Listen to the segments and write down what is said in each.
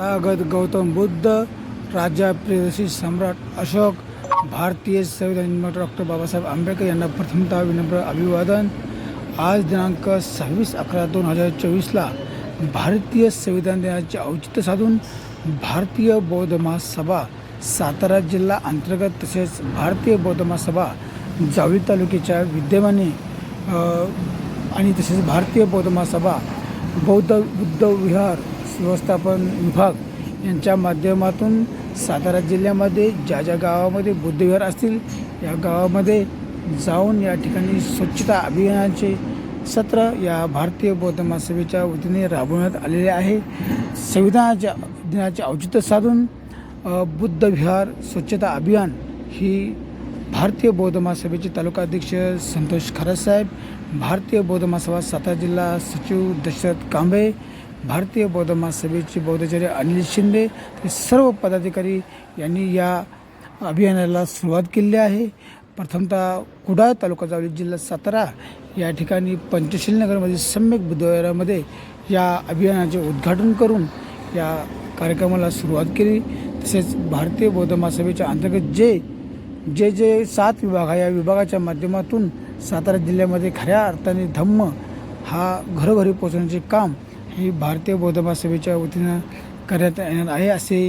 तथागत गौतम बुद्ध राजा प्रियदर्शी सम्राट अशोक भारतीय संविधान डॉक्टर बाबासाहेब आंबेडकर यांना प्रथमतः विनम्र अभिवादन. आज दिनांक सव्वीस अकरा दोन हजार चोवीसला भारतीय संविधान दिनाचे औचित्य साधून भारतीय बौद्ध महासभा सातारा जिल्हा अंतर्गत तसेच भारतीय बौद्ध महासभा जावळी तालुक्याच्या विद्यमाने आणि तसेच भारतीय बौद्ध महासभा बौद्ध बुद्ध विहार व्यवस्थापन विभाग यांच्या माध्यमातून सातारा जिल्ह्यामध्ये ज्या ज्या गावामध्ये बुद्धविहार असतील या गावामध्ये जाऊन या ठिकाणी स्वच्छता अभियानाचे सत्र या भारतीय बौद्ध महासभेच्या वतीने राबवण्यात आलेले आहे. संविधानाच्या दिनाचे औचित्य साधून बुद्धविहार बुद्ध विहार स्वच्छता अभियान ही भारतीय बौद्ध महासभेचे तालुकाध्यक्ष संतोष खरासाहेब भारतीय बौद्ध महासभा सातारा जिल्हा सचिव दशरथ कांबळे भारतीय बौद्ध महासभेचे बौद्धाचार्य अनिल शिंदे हे सर्व पदाधिकारी यांनी या अभियानाला सुरुवात केलेली आहे. प्रथमतः कुडाळ तालुका जावली जिल्हा सातारा या ठिकाणी पंचशील नगरमध्ये सम्यक बुधवारामध्ये या अभियानाचे उद्घाटन करून या कार्यक्रमाला सुरुवात केली. तसेच भारतीय बौद्ध महासभेच्या अंतर्गत जे जे जे सात विभाग आहे या विभागाच्या माध्यमातून सातारा जिल्ह्यामध्ये खऱ्या अर्थाने धम्म हा घरोघरी पोचवण्याचे काम हे भारतीय बौद्ध महासभेच्या वतीनं करण्यात येणार आहे असे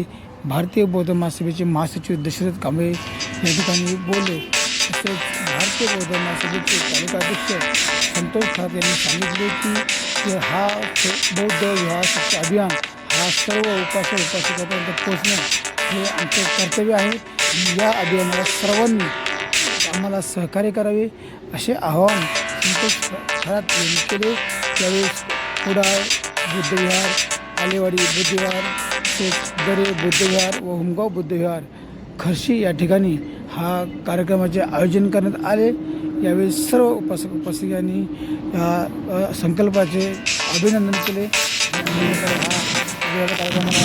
भारतीय बौद्ध महासभेचे महासचिव दशरथ कांबळे या ठिकाणी बोलले. तसेच भारतीय बौद्ध महासभेचे तालुकाध्यक्ष संतोष खात यांनी सांगितले की हा बौद्ध विवाह अभियान हा सर्व उपासक उपासकापर्यंत पोहोचणं हे आमचे कर्तव्य आहे. या अभियानाला सर्वांनी आम्हाला सहकार्य करावे असे आवाहन संतोष खरात यांनी केले. त्यावेळेस पुढा बुद्धविहार आलेवाडी बुद्धविहार दरे बुद्धविहार व हुमगाव बुद्धविहार खर्शी या ठिकाणी हा कार्यक्रमाचे आयोजन करण्यात आले. यावेळी सर्व उपास उपासिकांनी या संकल्पाचे अभिनंदन केले. हा कार्यक्रमाला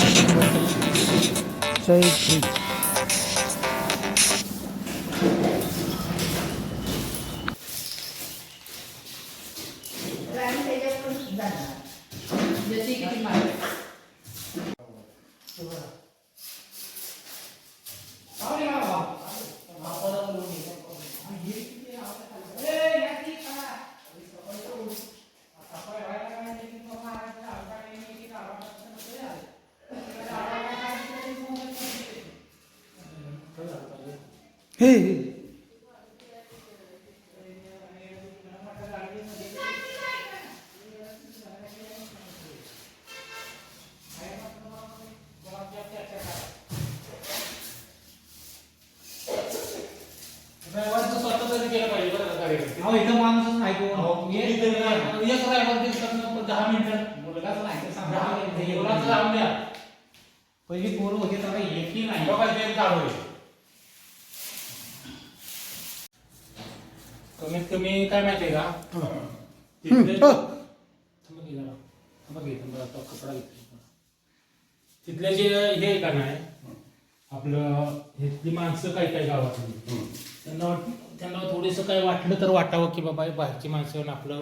जय हिंद. हे हे ड्रायव्हरचं स्वतः तरी केलं पाहिजे बरं का कार्यक्रम. अहो इथं माणूसच नाही कोण. एक दिवसातनं पण दहा मिनिटं. मुलगाच नाही तर सांगा. दहा- मुलाचं लावून द्या. पहिली पोरं होती तर काही एकही नाही. ते. कमीत कमी काय माहितीये का? तिथले थांबा की जरा. थांबा की, थांबा, तो कपडा. तिथले जे हे आहे का नाही आपलं माणसं काय काय गावातली त्यांना वाट- त्यांना थोडंसं काय वाटलं तर वाटावं की बाबा हे बाहेरची माणसं येऊन आपलं